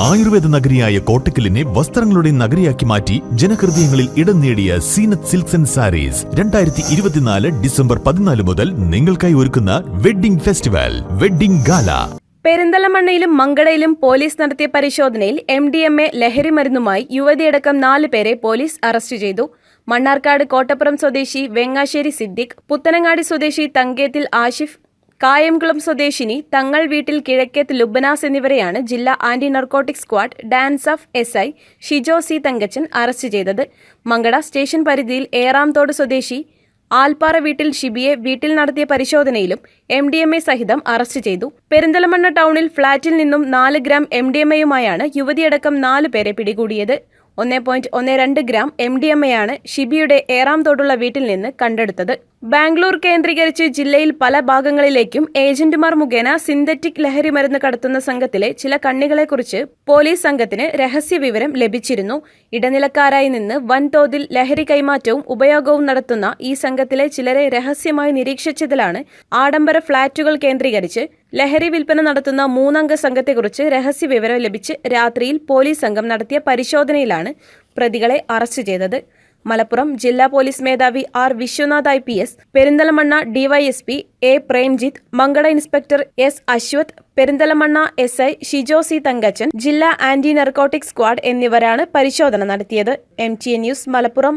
ആയുർവേദ നഗരിയായ കോട്ടക്കലിനെ വസ്ത്രങ്ങളുടെ നഗരിയാക്കി മാറ്റി ജനഹൃദയങ്ങളിൽ ഇടം നേടിയ സീനത്ത് സിൽക്സ് ആൻഡ് സാരീസ്. രണ്ടായിരത്തി ഇരുപത്തിനാല് ഡിസംബർ പതിനാല് മുതൽ നിങ്ങൾക്കായി ഒരുക്കുന്ന വെഡ്ഡിംഗ് ഫെസ്റ്റിവൽ വെഡ്ഡിംഗ് ഗാല. പെരിന്തലമണ്ണയിലും മങ്കടയിലും പോലീസ് നടത്തിയ പരിശോധനയിൽ എം ഡി എം എ ലഹരി മരുന്നുമായി യുവതിയടക്കം നാല് പേരെ പോലീസ് അറസ്റ്റ് ചെയ്തു. മണ്ണാർക്കാട് കോട്ടപ്പുറം സ്വദേശി വെങ്ങാശ്ശേരി സിദ്ദിഖ് പുത്തനങ്ങാടി സ്വദേശി തങ്കേത്തിൽ ആഷിഫ് കായംകുളം സ്വദേശിനി തങ്ങൾ വീട്ടിൽ കിഴക്കേത്ത് ലുബനാസ് എന്നിവരെയാണ് ജില്ലാ anti narcotic squad DANSAF S I Shijo C Thankachan arrest ചെയ്തത്. മങ്കട സ്റ്റേഷൻ പരിധിയിൽ ഏറാംതോട് സ്വദേശി ആൽപ്പാറ വീട്ടിൽ ഷിബിയെ വീട്ടിൽ നടത്തിയ പരിശോധനയിലും എം ഡി എം എ സഹിതം അറസ്റ്റ് ചെയ്തു. പെരിന്തലമണ്ണ ടൗണിൽ ഫ്ളാറ്റിൽ നിന്നും നാല് ഗ്രാം എം ഡി എം എയുമായാണ് യുവതിയടക്കം നാല് പേരെ പിടികൂടിയത്. ഒന്ന് പോയിന്റ് ഒന്ന് രണ്ട് ഗ്രാം എം ഡി എം എയാണ് ഷിബിയുടെ ഏറാം തോടുള്ള വീട്ടിൽ നിന്ന് കണ്ടെടുത്തത്. ബാംഗ്ലൂർ കേന്ദ്രീകരിച്ച് ജില്ലയിൽ പല ഭാഗങ്ങളിലേക്കും ഏജന്റുമാർ മുഖേന സിന്തറ്റിക് ലഹരി മരുന്ന് കടത്തുന്ന സംഘത്തിലെ ചില കണ്ണികളെക്കുറിച്ച് പോലീസ് സംഘത്തിന് രഹസ്യ വിവരം ലഭിച്ചിരുന്നു. ഇടനിലക്കാരായി നിന്ന് വൻതോതിൽ ലഹരി കൈമാറ്റവും ഉപയോഗവും നടത്തുന്ന ഈ സംഘത്തിലെ ചിലരെ രഹസ്യമായി നിരീക്ഷിച്ചതിലാണ് ആഡംബര ഫ്ളാറ്റുകൾ കേന്ദ്രീകരിച്ച് ലഹരി വിൽപ്പന നടത്തുന്ന മൂന്നംഗ സംഘത്തെക്കുറിച്ച് രഹസ്യ വിവരം ലഭിച്ച് രാത്രിയിൽ പോലീസ് സംഘം നടത്തിയ പരിശോധനയിലാണ് പ്രതികളെ അറസ്റ്റ് ചെയ്തത്. മലപ്പുറം ജില്ലാ പോലീസ് മേധാവി R Viswanath I P S Perinthalmanna DYSP A Premjith Mankada inspector S Aswath Perinthalmanna S I Shijo C Thankachan ജില്ലാ ആന്റി നർക്കോട്ടിക് സ്ക്വാഡ് എന്നിവരാണ് പരിശോധന നടത്തിയത്. M T A news Malappuram.